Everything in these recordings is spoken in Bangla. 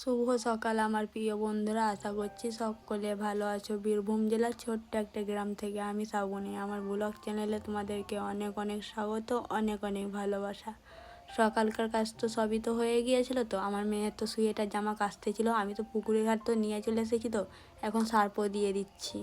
শুভ সকাল আমার প্রিয় বন্ধুরা, আশা করছি সকলে ভালো আছো। বীরভূম জেলার ছোট্ট একটা গ্রাম থেকে আমি শ্রাবণী। আমার ব্লগ চ্যানেলে তোমাদেরকে অনেক অনেক স্বাগত, অনেক অনেক ভালোবাসা। সকালকার কাজ তো সবই তো হয়ে গিয়েছিল তো, আমার মেয়ের তো সুয়েটার জামা কাচতে আমি তো পুকুরের ঘাট তো নিয়ে চলে এসেছি তো, এখন সার্পও দিয়ে দিচ্ছি।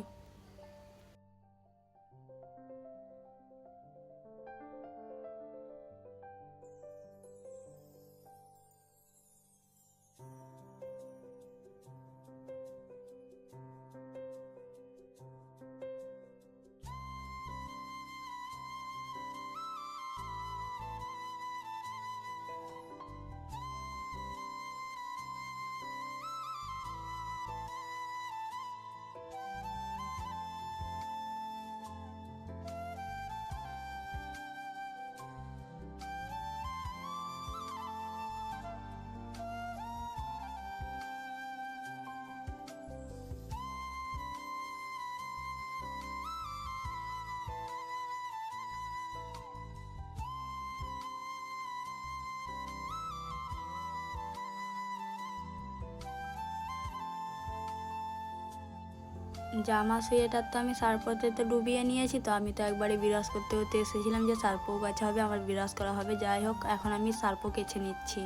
জামা সোয়েটার তো আমি সার্পতে তো ডুবিয়ে নিয়েছি, তো আমি তো একবারে বিরাজ করতে করতে এসেছিলাম যে সার্পও গাছে হবে, আমার বিরাজ করা হবে। যাই হোক, এখন আমি সার্প কেছে নিচ্ছি।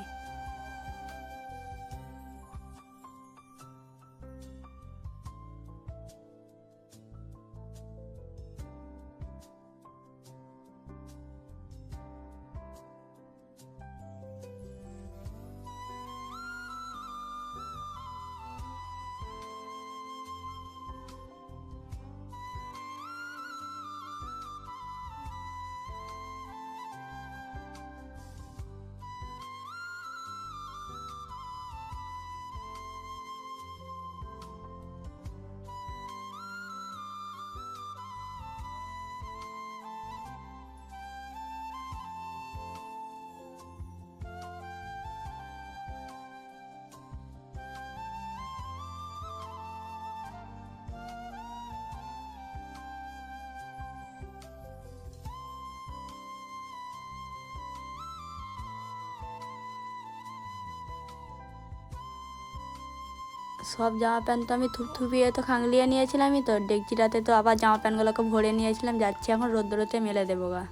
সব জামা প্যান্ট তো আমি থুপথুপিয়ে তো খাংলিয়ে নিয়েছিলামই তো। ডেকচিটাতে তো আবার জামা প্যান্টগুলোকে ভরে নিয়েছিলাম, যাচ্ছি এখন রোদ্দুরতে মেলে দেবো গা।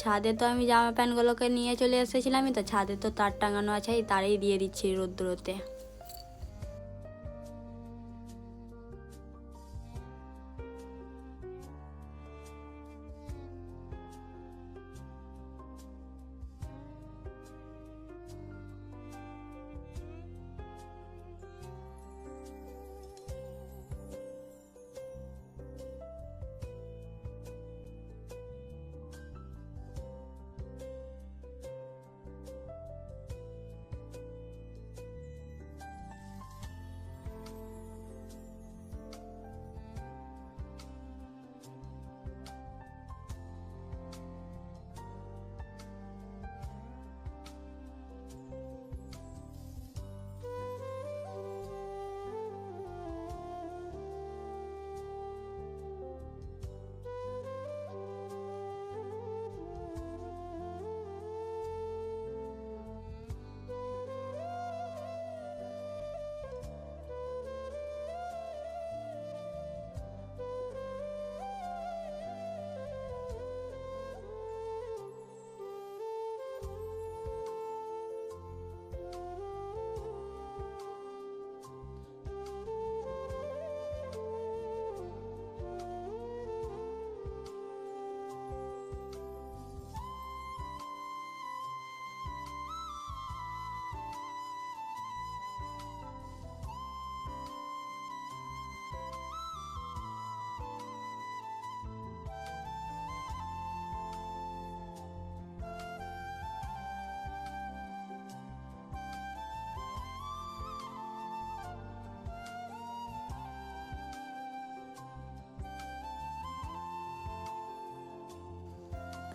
ছাদে তো আমি জামা প্যান্টগুলোকে নিয়ে চলে এসেছিলামই তো, ছাদে তো তার টাঙানো আছে তারই দিয়ে দিচ্ছি রোদ্দুরতে।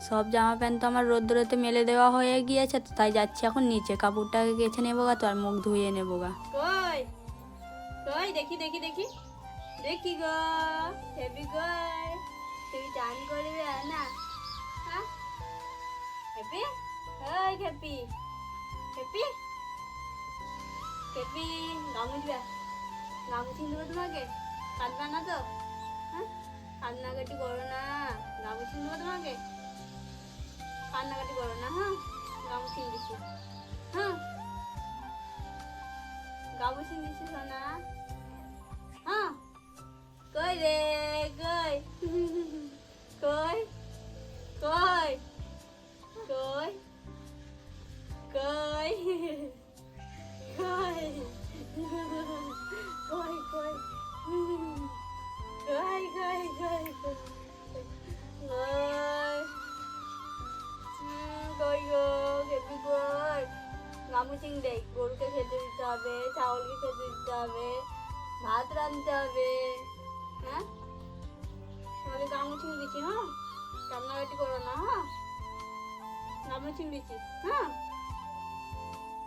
সব জামা প্যান্ট তো আমার রোদ্দুরেতে মেলে দেওয়া হয়ে গিয়েছে, তো তাই যাচ্ছি এখন নিচে। কাপড়টাকে গেছে নেব গা, তো আর মুখ ধুয়ে নেব গা। কই? দেখি দেখি দেখি। দেখি গো হেপি কই? তুমি চান করবে না? হ্যাঁ? হেপি? ওই হেপি। হেপি? হেপি গামুছবে গামুছি দেবো তোমাকে? কাঁদবা না তো? হ্যাঁ? কান্নাকাটি করো না। গামুছি দেবো তোমাকে? কান্নাকাটি করো না হ্যাঁ? গামুছি দিচ্ছি হ্যাঁ? গামুছি দিচ্ছি সোনা। হ্যাঁ? কই রে, কই? কই? কই? কই? কই? কই? কই কই? গামুচিং দেই গরুকে খেতে দিতে হবে ছাগলকে খেতে দিতে হবে, ভাত রাঁধতে হবে হ্যাঁ? তোমাকে গামুচিং দিচ্ছি হ্যাঁ? কান্নাকাটি করো না হ্যাঁ? গামুচিং দিচ্ছি হ্যাঁ?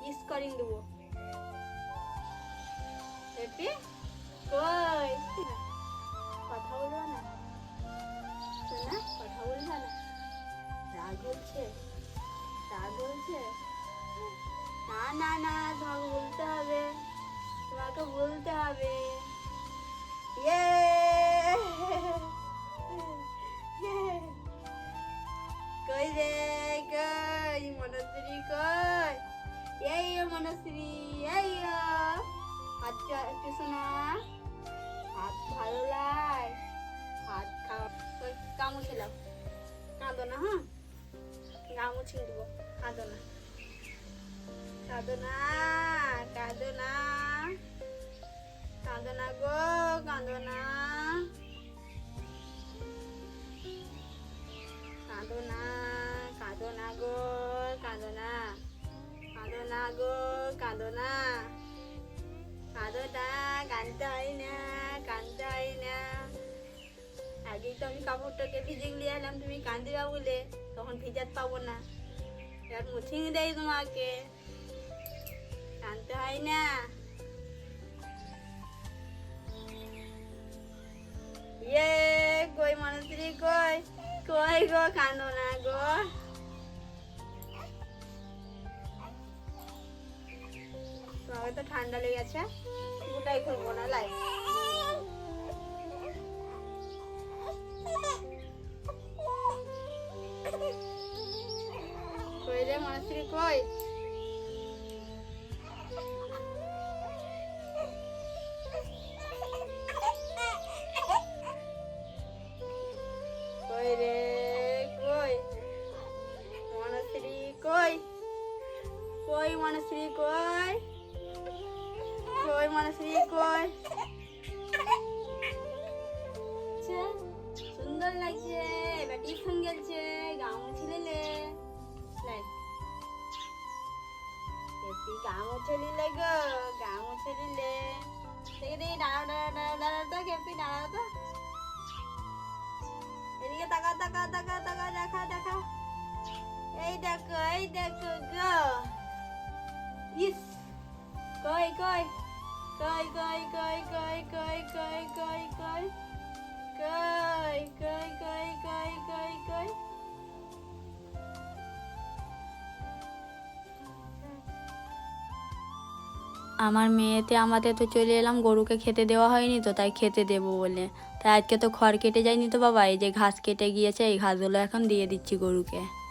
ইস করিং দেবো। হেপি কই? কথা বলব না। শোনা কথা বলবে না। রাগ হচ্ছে রাগ হচ্ছে। না না না, তোমাকে বলতে হবে। তোমাকে বলতে হবে। ইয়ে! কই রে, কই? মনশ্রী কই? এই মনশ্রী, এই হাতটা একটু শোনা। হাত ভালো লাগ। হাত খাওয়া কামু খেলাম কাঁদো না হ্যাঁ? গামু ছিঁড়ে দেবো। কাঁদো না। কাঁদো না কাঁদো না। কাঁদো না গো, কাঁদো না। কাঁদো না কাঁদো না গো, কাঁদো না। কাঁদো না গো, কাঁদো না। কাঁদো না কাঁদতে হয় না কাঁদতে হয় না। আগেই তো আমি কাপড়টাকে ভিজে নিয়ে এলাম, তুমি কান্দিবা বলে। তখন ভিজাত পাবো না। এবার মুছিং দেয় তোমাকে। কানতে না। ইয়ে কই মনশ্রী, কই? কই গো কান্দো না গো। তোমাকে তো ঠান্ডা লেগেছে। গোটাই খুলবো না, লাই। কই রে কই? বেটি ফোন গেলছে গামু ছিলেলে এটি গামু ছেলিলে গো গামু ছেলিলে দেখে দেখি দাঁড়াও দাঁড়াও দাঁড়াও দাঁড়াও তো কেপি দাঁড়াও তো এদিকে তাকা তাকা তাকা তাকা দেখা দেখা এই দেখো এই দেখো গো ইস কই কই কই কই কই কই কই কই কই কই আমার মেয়েতে আমাদের তো চলে এলাম, গরুকে খেতে দেওয়া হয়নি তো, তাই খেতে দেবো বলে। তাই আজকে তো খড় কেটে যায়নি তো বাবা, এই যে ঘাস কেটে গিয়েছে, এই ঘাসগুলো এখন দিয়ে দিচ্ছি গরুকে।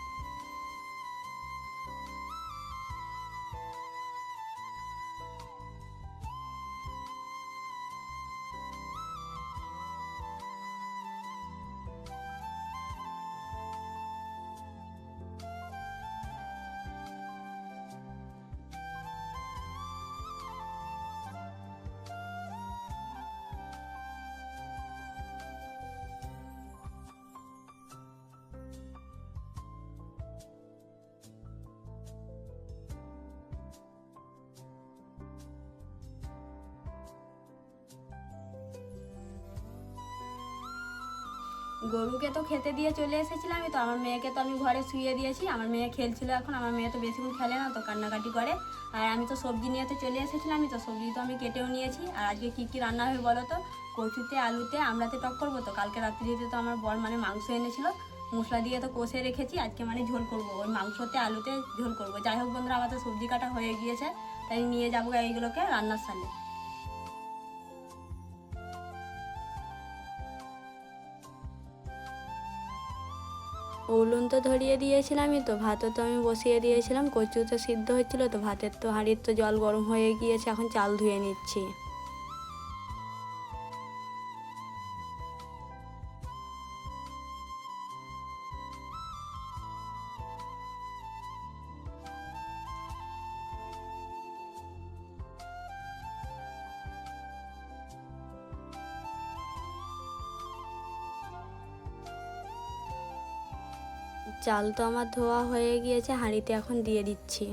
তো খেতে দিয়ে চলে এসেছিলাম। তো আমার মেয়েকে তো আমি ঘরে শুয়ে দিয়েছি। আমার মেয়ে খেলছিল এখন। আমার মেয়ে তো বেশিক্ষণ খেলে না তো, কান্নাকাটি করে। আর আমি তো সবজি নিয়ে তো চলে এসেছিলাম। তো সবজি তো আমি কেটেও নিয়েছি। আর আজকে কী কী রান্না হবে বলো তো? কচুতে, আলুতে, আমরাতে টক করব তো? কালকে রাত্রিতে তো আমার বর মানে মাংস এনেছিল। মশলা দিয়ে তো কষে রেখেছি। আজকে মানে ঝোল করব। ওই মাংসতে, আলুতে ঝোল করব। যাই হোক বন্ধুরা, আমার তো সবজি কাটা হয়ে গিয়েছে। তাই নিয়ে যাব এইগুলোকে রান্নার সালে উলুন তো ধরিয়ে দিয়েছিলামই তো, ভাতও তো আমি বসিয়ে দিয়েছিলাম, কচু তো সিদ্ধ হচ্ছিল তো, ভাতের তো হাঁড়ির তো জল গরম হয়ে গিয়েছে, এখন চাল ধুয়ে নিচ্ছি। চাল তো আমার ধোয়া হয়ে গিয়েছে হাঁড়িতে এখন দিয়ে দিচ্ছি।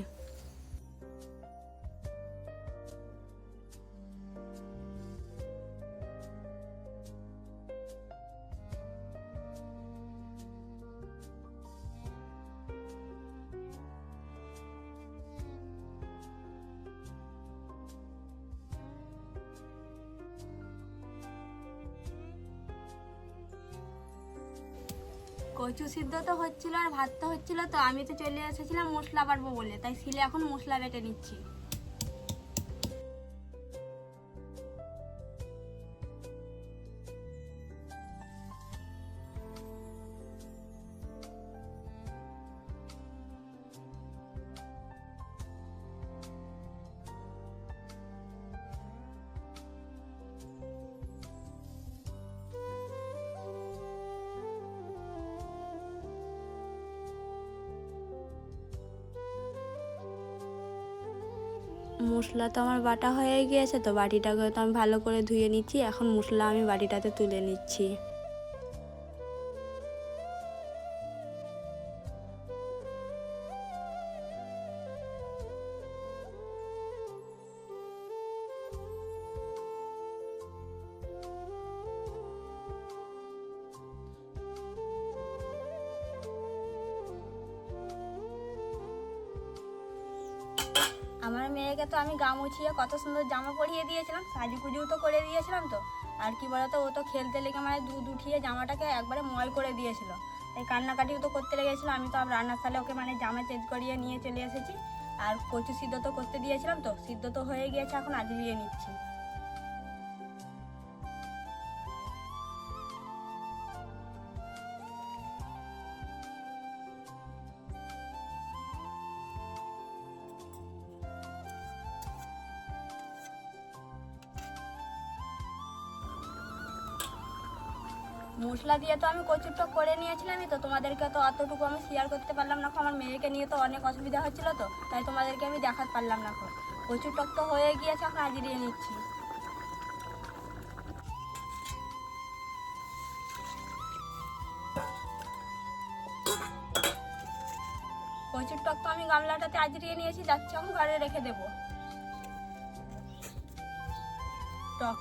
হচ্ছিল আর ভাত তো হচ্ছিল তো, আমি তো চলে এসেছিলাম মশলা বাটবো বলে, তাই শিলে এখন মশলা বেটে নিচ্ছি। মশলা তো আমার বাটা হয়ে গিয়েছে, তো বাটিটাকে তো আমি ভালো করে ধুয়ে নিচ্ছি। এখন মশলা আমি বাটিটাতে তুলে নিচ্ছি। আমার মেয়েকে তো আমি গা মুছিয়ে কত সুন্দর জামা পরিয়ে দিয়েছিলাম সাজুকুজু তো করে দিয়েছিলাম তো। আর কি বলতো, ও তো খেলতে লেগে মানে দুধ উঠিয়ে জামাটাকে একবারে মল করে দিয়েছিল। এই কান্নাকাটিও তো করতে লেগেছিলো, আমি তো রান্নার সালে ওকে মানে জামা চেঞ্জ করিয়ে নিয়ে চলে এসেছি। আর কচু সিদ্ধ তো করতে দিয়েছিলাম তো, সিদ্ধ তো হয়ে গিয়েছে, এখন আজরিয়ে নিচ্ছি। মশলা দিয়ে তো আমি কচুরটা করে নিয়েছিলামই তো। তোমাদেরকে তো অতটুকু আমি শেয়ার করতে পারলাম না। আমার মেয়েকে নিয়ে তো অনেক অসুবিধা হচ্ছিল তো। তাই তোমাদেরকে আমি দেখাতে পারলাম না কচুর টক তো হয়ে গিয়েছে, এখন আজিরিয়ে নিচ্ছি। কচুর টক তো আমি গামলাটাতে আজরিয়ে নিয়েছি, যাচ্ছে এখন ঘরে রেখে দেবো।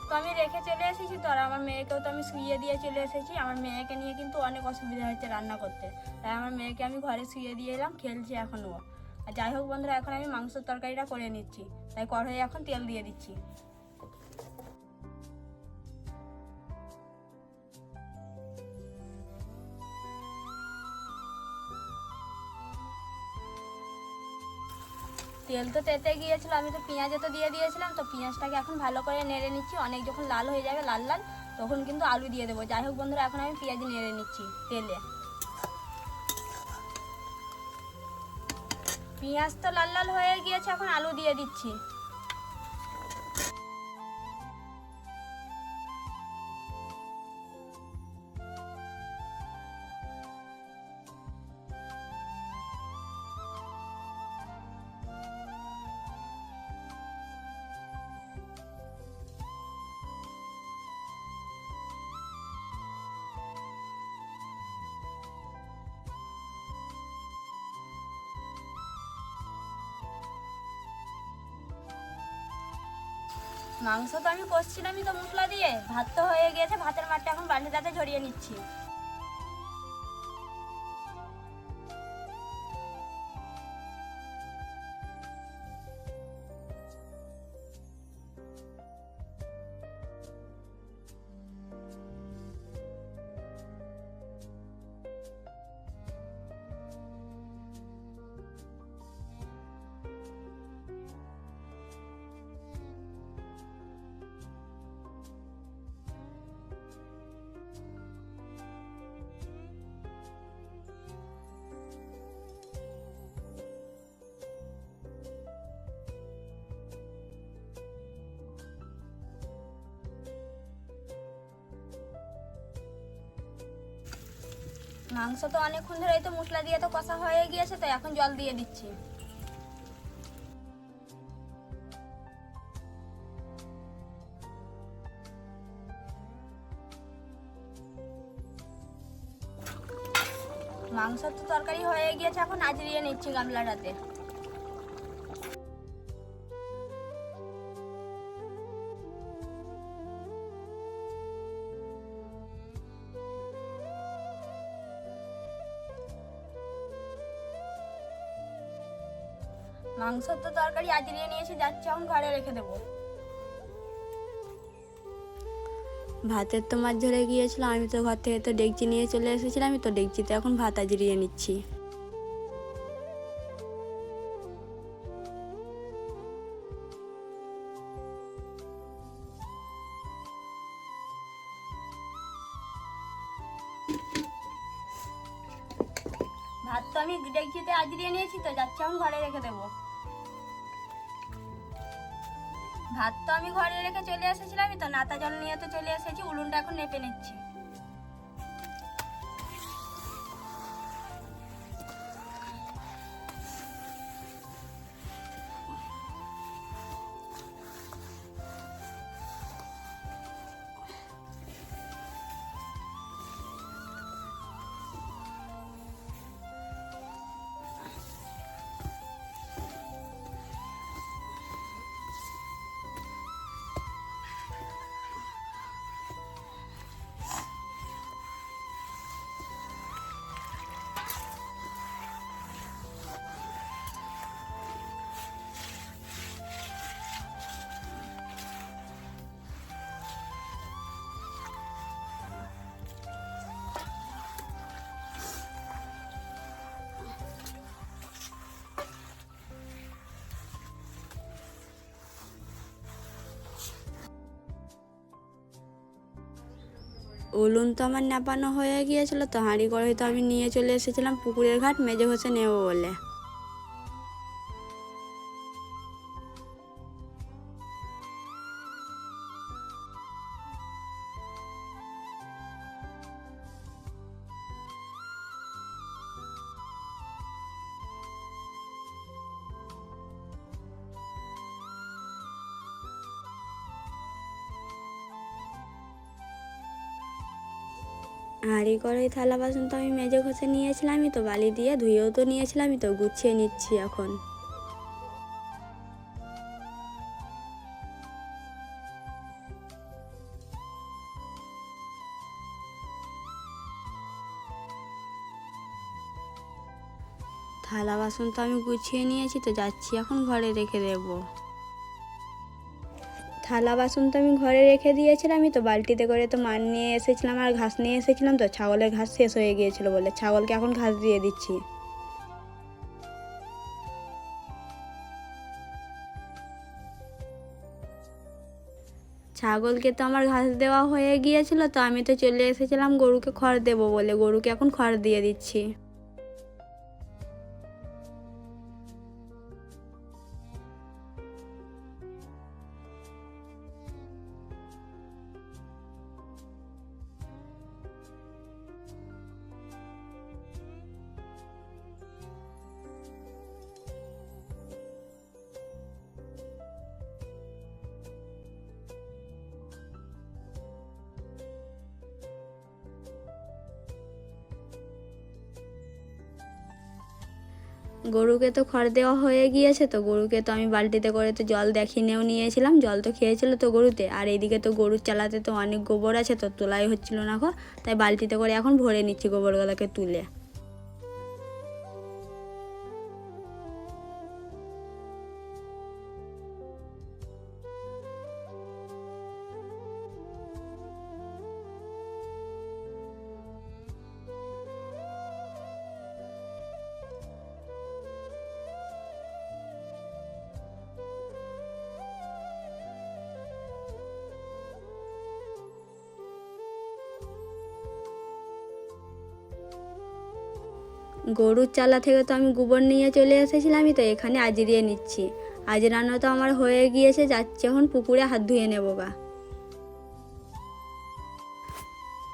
তো আমি রেখে চলে এসেছি তো, আর আমার মেয়েকেও তো আমি শুয়ে দিয়ে চলে এসেছি। আমার মেয়েকে নিয়ে কিন্তু অনেক অসুবিধা হচ্ছে রান্না করতে। তাই আমার মেয়েকে আমি ঘরে শুয়ে দিয়ে এলাম, খেলছি এখনও। আর যাই হোক বন্ধুরা, এখন আমি মাংসের তরকারিটা করে নিচ্ছি। তাই কড়াই এখন তেল দিয়ে দিচ্ছি। তেল তো তেতে গিয়েছিল, আমি তো পেঁয়াজে তো দিয়ে দিয়েছিলাম, তো পেঁয়াজটাকে এখন ভালো করে নেড়ে নিচ্ছি। অনেক যখন লাল হয়ে যাবে, লাল লাল, তখন কিন্তু আলু দিয়ে দেবো। যাই হোক বন্ধুরা, এখন আমি পেঁয়াজ নেড়ে নিচ্ছি তেলে। পেঁয়াজ তো লাল লাল হয়ে গিয়েছে, এখন আলু দিয়ে দিচ্ছি। মাংস তো আমি কষছিলামই তো মশলা দিয়ে। ভাত তো হয়ে গেছে, ভাতের মাঠটা এখন বালতিটাতে ঝরিয়ে নিচ্ছি। মাংস তো অনেকক্ষণ ধরে তো মশলা দিয়ে তো কষা হয়ে গিয়েছে, তো এখন জল দিয়ে দিচ্ছি। মাংস তো তরকারি হয়ে গিয়েছে, এখন আজরিয়ে নিচ্ছি গামলাটাতে তো তরকারি আজরিয়ে নিয়েছি যাচ্ছি এখন ঘরে রেখে দেবো। ভাতের তো মাছ ধরে গিয়েছিল আমি তো ঘর থেকে তো ডেকচি নিয়ে চলে এসেছিলাম আমি তো ডেকচিতে এখন ভাত আজরিয়ে নিচ্ছি। ভাত তো আমি ডেকচিতে আজরিয়ে নিয়েছি তো যাচ্ছি এখন ঘরে রেখে দেবো। ভাত তো আমি ঘরে রেখে চলে এসেছিলাম তো, নাতা জল নিয়ে তো চলে এসেছি উলুনটা এখন নেপে নিচ্ছি। উলুন তো আমার নাপানো হয়ে গিয়েছিল, তো হাঁড়ি করে তো আমি নিয়ে চলে এসেছিলাম পুকুরের ঘাট, মেজে ঘষে নেব বলে। হাঁড়ি কড়াই থালা বাসন তো আমি মেজে ঘষে নিয়েছিলামই, তো বালি দিয়ে ধুয়েও তো নিয়েছিলামই, তো গুছিয়ে নিচ্ছি এখন। থালা বাসন তো আমি গুছিয়ে নিয়েছি, তো যাচ্ছি এখন ঘরে রেখে দেবো। থালা বাসন তো আমি ঘরে রেখে দিয়েছিলাম, আমি তো বালতিতে করে তো মান নিয়ে এসেছিলাম আর ঘাস নিয়ে এসেছিলাম তো, ছাগলের ঘাস শেষ হয়ে গিয়েছিল বলে, ছাগলকে এখন ঘাস দিয়ে দিচ্ছি। ছাগলকে তো আমার ঘাস দেওয়া হয়ে গিয়েছিল তো আমি তো চলে এসেছিলাম গরুকে খড় দেবো বলে, গরুকে এখন খড় দিয়ে দিচ্ছি। গরুকে তো খড় দেওয়া হয়ে গিয়েছে, তো গরুকে তো আমি বালতিতে করে তো জল দেখিনেও নিয়েছিলাম, জল তো খেয়েছিল তো গরুতে। আর এইদিকে তো গরুর চালাতে তো অনেক গোবর আছে, তো তোলাই হচ্ছিল না গো, তাই বালতিতে করে এখন ভরে নিচ্ছি গোবরগুলোকে তুলে। গরুর চালা থেকে তো আমি গোবর নিয়ে চলে এসেছিলামই তো এখানে আজরিয়ে নিচ্ছি। আজরানো তো আমার হয়ে গিয়েছে, যাচ্ছে এখন পুকুরে হাত ধুয়ে নেব গা।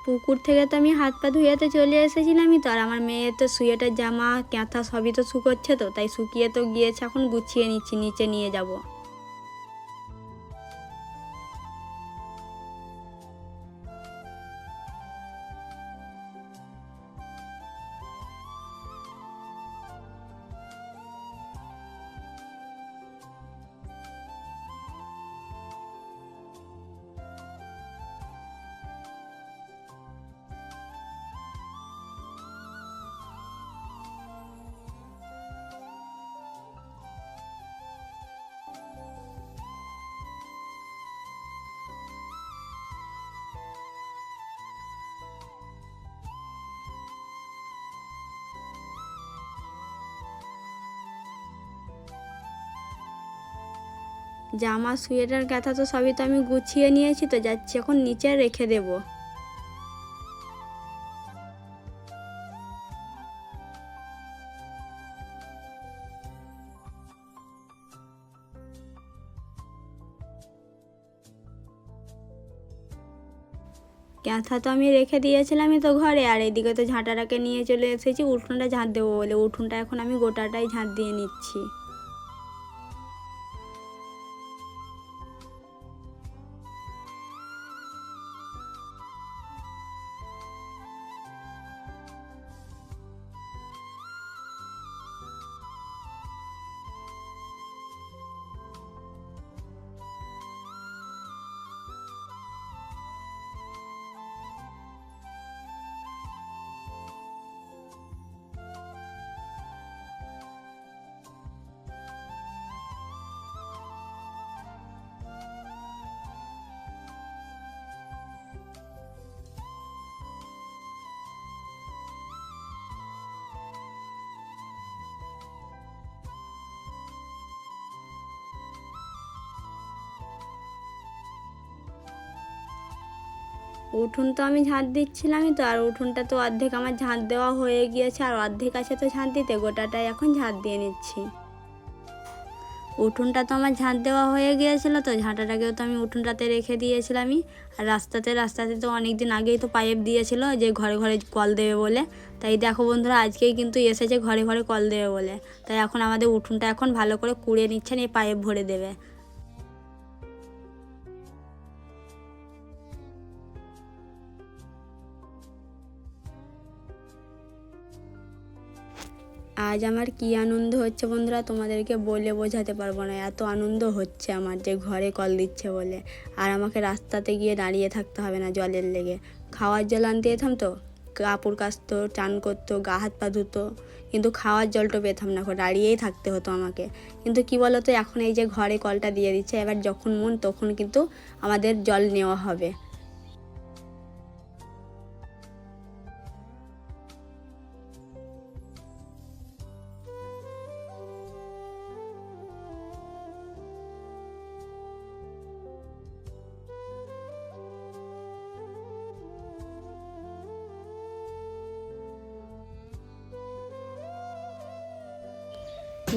পুকুর থেকে তো আমি হাত পা ধুয়েতে চলে এসেছিলামই, তো আর আমার মেয়ে তো শুয়েটার জামা, ক্যাঁথা সবই তো শুকোচ্ছে তো, তাই শুকিয়ে তো গিয়েছে, এখন গুছিয়ে নিচ্ছি, নিচে নিয়ে যাব। জামা সোয়েটার কাঁথা তো সবই তো আমি গুছিয়ে নিয়েছি তো যাচ্ছি এখন নিচে রেখে দেবো। ক্যাঁথা তো আমি রেখে দিয়েছিলামই তো ঘরে, আর এদিকে তো ঝাঁটাটাকে নিয়ে চলে এসেছি উঠোনটা ঝাঁট দেবো বলে। উঠোনটা এখন আমি গোটাটাই ঝাঁট দিয়ে নিচ্ছি। উঠোন তো আমি ঝাঁট দিচ্ছিলামই তো, আর উঠোনটা তো অর্ধেক আমার ঝাঁট দেওয়া হয়ে গিয়েছে, আর অর্ধেক আছে তো ঝাঁট দিতে, গোটাটাই এখন ঝাঁট দিয়ে নিচ্ছি। উঠোনটা তো আমার ঝাঁট দেওয়া হয়ে গিয়েছিল তো ঝাঁটাটাকেও তো আমি উঠোনটাতে রেখে দিয়েছিলামই, আর রাস্তাতে রাস্তাতে তো অনেক দিন আগেই তো পাইপ দিয়েছিল যে ঘরে ঘরে কল দেবে বলে। তাই দেখো বন্ধুরা, আজকেই কিন্তু এসেছে ঘরে ঘরে কল দেবে বলে। তাই এখন আমাদের উঠোনটা এখন ভালো করে কুড়ে নিচ্ছেন, এই পাইপ ভরে দেবে। আজ আমার কি আনন্দ হচ্ছে বন্ধুরা তোমাদেরকে বলে বোঝাতে পারব না। এত আনন্দ হচ্ছে আমার যে ঘরে কল দিচ্ছে বলে। আর আমাকে রাস্তাতে গিয়ে দাঁড়িয়ে থাকতে হবে না জলের লেগে। খাওয়ার জল আনতে যেতাম তো, কাপড় কাচতো, চান করতো, গা হাত পা ধুতো, কিন্তু খাওয়ার জলটা পেতাম না দাঁড়িয়েই থাকতে হতো আমাকে। কিন্তু কি বলতো, এখন এই যে ঘরে কলটা দিয়ে দিচ্ছে, এবার যখন মন তখন কিন্তু আমাদের জল নেওয়া হবে।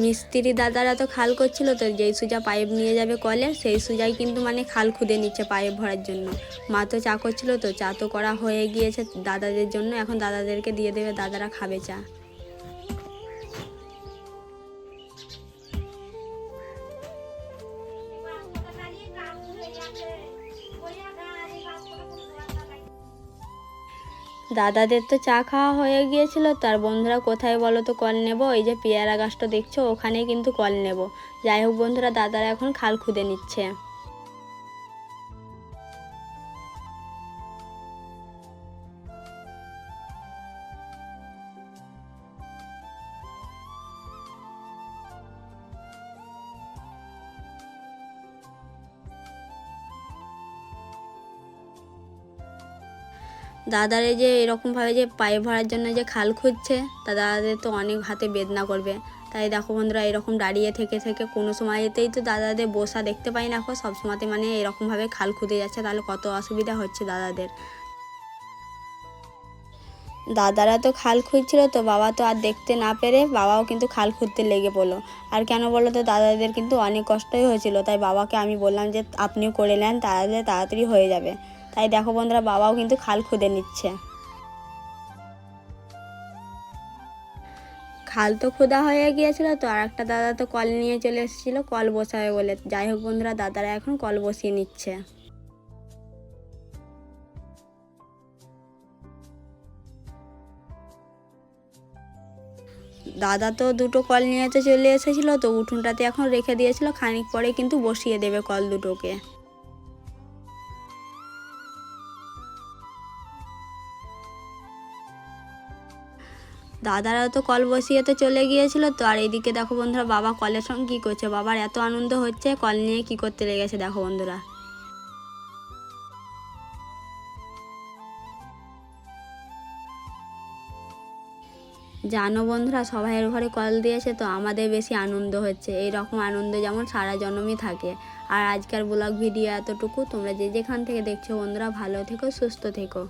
মিস্ত্রি দাদারা তো খাল করছিল, তো যেই সুজা পাইপ নিয়ে যাবে কলে, সেই সুজাই কিন্তু মানে খাল খুঁদে নিচ্ছে পাইপ ভরার জন্য। মা তো চা করছিল, তো চা তো করা হয়ে গিয়েছে দাদাদের জন্য, এখন দাদাদেরকে দিয়ে দেবে, দাদারা খাবে চা। দাদাদের তো চা খাওয়া হয়ে গিয়েছিল, তার বন্ধুরা কোথায় বলো তো কল নেব? এই যে পেয়ারা গাছটা দেখছ, ওখানেই কিন্তু কল নেব। যাই হোক বন্ধুরা, দাদারা এখন খাল খুঁদে নিচ্ছে। দাদার যে এরকমভাবে যে পায়ে ভরার জন্য যে খাল খুঁজছে, তা দাদাদের তো অনেক হাতে বেদনা করবে। তাই দেখো বন্ধুরা, এরকম দাঁড়িয়ে থেকে থেকে কোনো সময়তেই তো দাদাদের বসা দেখতে পাই না এখন সবসময়তে মানে এরকমভাবে খাল খুঁজে যাচ্ছে, তাহলে কত অসুবিধা হচ্ছে দাদাদের। দাদারা তো খাল খুঁজছিল তো, বাবা তো আর দেখতে না পেরে বাবাও কিন্তু খাল খুঁজতে লেগে পড়ল। আর কেন বলো তো, দাদাদের কিন্তু অনেক কষ্টই হয়েছিল। তাই বাবাকে আমি বললাম যে, আপনিও করে নেন, তাহলে তাড়াতাড়ি হয়ে যাবে। তাই দেখো বন্ধুরা, বাবাও কিন্তু খাল খুঁদে নিচ্ছে। খাল তো খোদা হয়ে গিয়েছিল তো, আর একটা দাদা তো কল নিয়ে চলে এসেছিল, কল বসাবে বলে। যাই হোক বন্ধুরা, দাদারা এখন কল বসিয়ে নিচ্ছে। দাদা তো দুটো কল নিয়ে তো চলে এসেছিল, তো উঠোনটাতে এখন রেখে দিয়েছিল, খানিক পরে কিন্তু বসিয়ে দেবে কল দুটোকে। দাদারা তো কল বসিয়ে তো চলে গিয়েছিল তো, আর এইদিকে দেখো বন্ধুরা বাবা কলের সঙ্গে কী করছে, বাবার এত আনন্দ হচ্ছে, কল নিয়ে কি করতে লেগেছে দেখো বন্ধুরা। জানো বন্ধুরা, সবাইয়ের ঘরে কল দিয়েছে তো আমাদের বেশি আনন্দ হচ্ছে এই রকম আনন্দ যেমন সারা জন্মই থাকে। আর আজকের ব্লগ ভিডিও এতটুকু, তোমরা যে যেখান থেকে দেখছ বন্ধুরা, ভালো থেকো, সুস্থ থেকো।